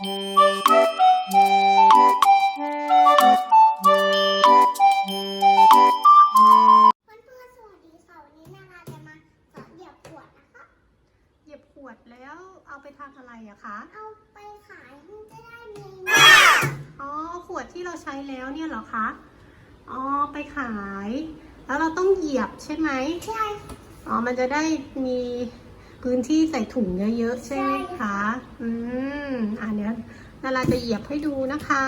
เพื่อนๆสวัสดีค่ะวันนี้นาราจะมาสอนเหยียบขวดนะคะเหยียบขวดแล้วเอาไปทำอะไรอะคะ เอาไปขายมันจะได้มีอ๋อ ขวดที่เราใช้แล้วเนี่ยเหรอคะ อ๋อ ไปขาย แล้วเราต้องเหยียบใช่ไหม ใช่ อ๋อ มันจะได้มี พื้นที่ใส่ถุงเยอะๆใช่ไหมคะ อืมอันเนี้ยนาราจะเหยียบให้ดูนะคะ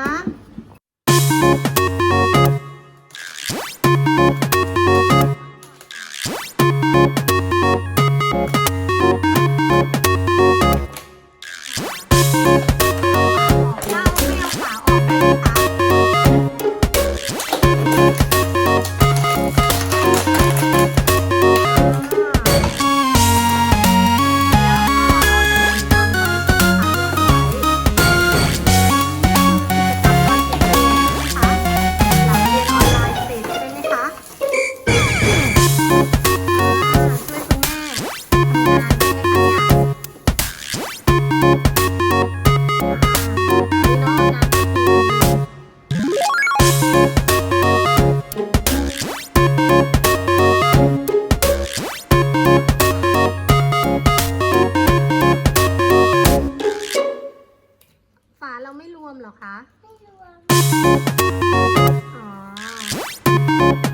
ราไม่รวมเหรอคะ ไม่รวม อ๋ออ่